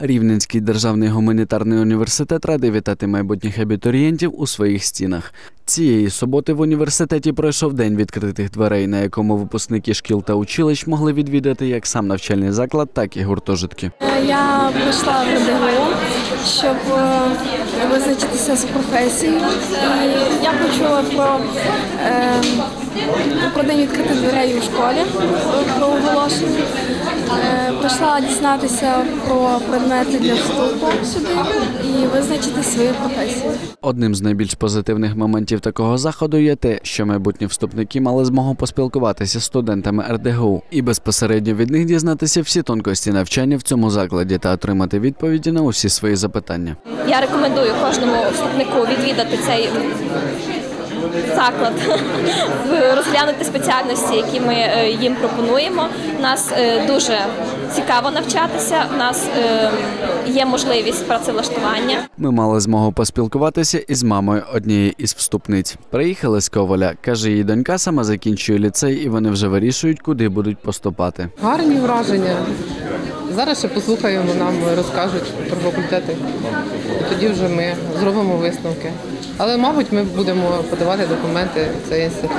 Рівненський державний гуманітарний університет радий вітати майбутніх абітурієнтів у своїх стінах. Цієї суботи в університеті пройшов день відкритих дверей, на якому випускники шкіл та училищ могли відвідати як сам навчальний заклад, так і гуртожитки. Я прийшла в РДГУ, щоб е, визначитися з професією. Я почула про, е, про день відкритих дверей у школі, про оголошення. Е, Прийшла дізнатися про предмети для вступу сюди і визначити свою професію. Одним з найбільш позитивних моментів такого заходу є те, що майбутні вступники мали змогу поспілкуватися з студентами РДГУ і безпосередньо від них дізнатися всі тонкості навчання в цьому закладі та отримати відповіді на усі свої запитання. Я рекомендую кожному вступнику відвідати цей заклад, розглянути спеціальності, які ми е, їм пропонуємо. У нас е, дуже цікаво навчатися. У нас е, є можливість працевлаштування. Ми мали змогу поспілкуватися із мамою однієї із вступниць. Приїхали з Коваля. каже, її донька сама закінчує ліцей, і вони вже вирішують, куди будуть поступати. Гарні враження. Зараз ще послухаємо, нам розкажуть про факультети. І тоді вже ми зробимо висновки. Але, мабуть, ми будемо подавати документи в цей інститут.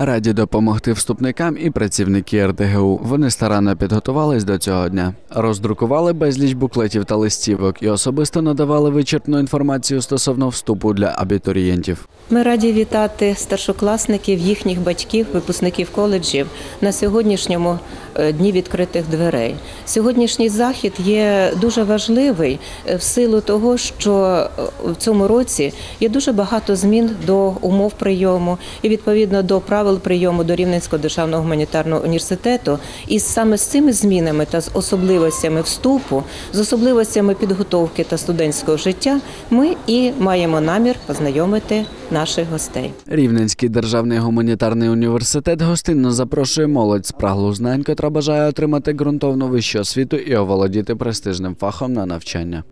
Раді допомогти вступникам і працівники РДГУ. Вони старанно підготувались до цього дня. Роздрукували безліч буклетів та листівок і особисто надавали вичерпну інформацію стосовно вступу для абітурієнтів. Ми раді вітати старшокласників, їхніх батьків, випускників коледжів на сьогоднішньому е, дні відкритих дверей. Сьогоднішній захід є дуже важливий е, в силу того, що е, в цьому році є дуже багато змін до умов прийому і відповідно до правил прийому до Рівненського державного гуманітарного університету. І саме з цими змінами та з особливостями вступу, з особливостями підготовки та студентського життя, ми і маємо намір познайомити наших гостей. Рівненський державний гуманітарний університет гостинно запрошує молодь спраглу знань, котра бажає отримати ґрунтовну вищу освіту і оволодіти престижним фахом на навчання.